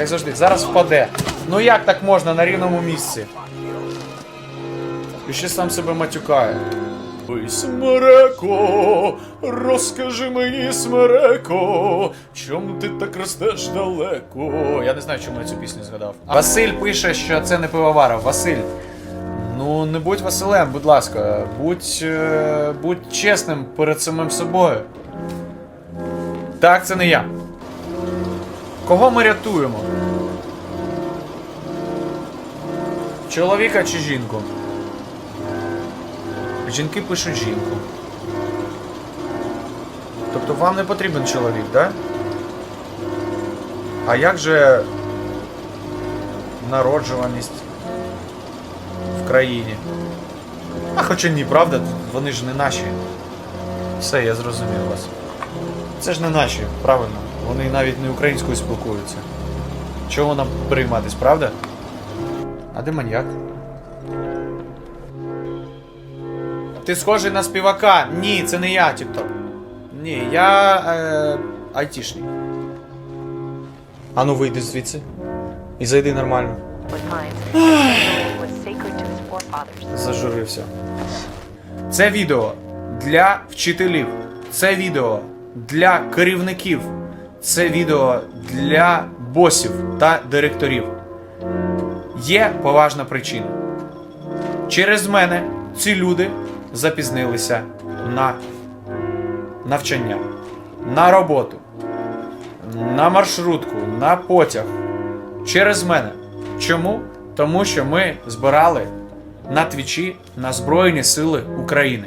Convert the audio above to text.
як завжди. Зараз впаде. Ну як так можна на рівному місці? І ще сам себе матюкає. Ой, смереко, розкажи мені, смереко, чому ти так ростеш далеко? Я не знаю, чому я цю пісню згадав. Василь пише, що це не пивоваров. Василь. Ну, не будь Василем, будь ласка, будь, е, будь чесним перед самим собою. Так, це не я. Кого ми рятуємо? Чоловіка чи жінку? Жінки пишуть жінку. Тобто вам не потрібен чоловік, да? А як же народжуваність в країні? А хоча ні, правда, вони ж не наші. Все, я зрозумів вас. Це ж не наші, правильно. Вони навіть не українською спілкуються. Чого нам прийматись, правда? А де маньяк? Ти схожий на співака. Ні, це не я, Тікток. Ні, я. Е, айтішник. Ану вийди звідси. І зайди нормально. Зажурився. Це відео для вчителів. Це відео для керівників. Це відео для босів та директорів. Є поважна причина. Через мене ці люди запізнилися на навчання, на роботу, на маршрутку, на потяг. Через мене. Чому? Тому що ми збирали на твічі на Збройні Сили України.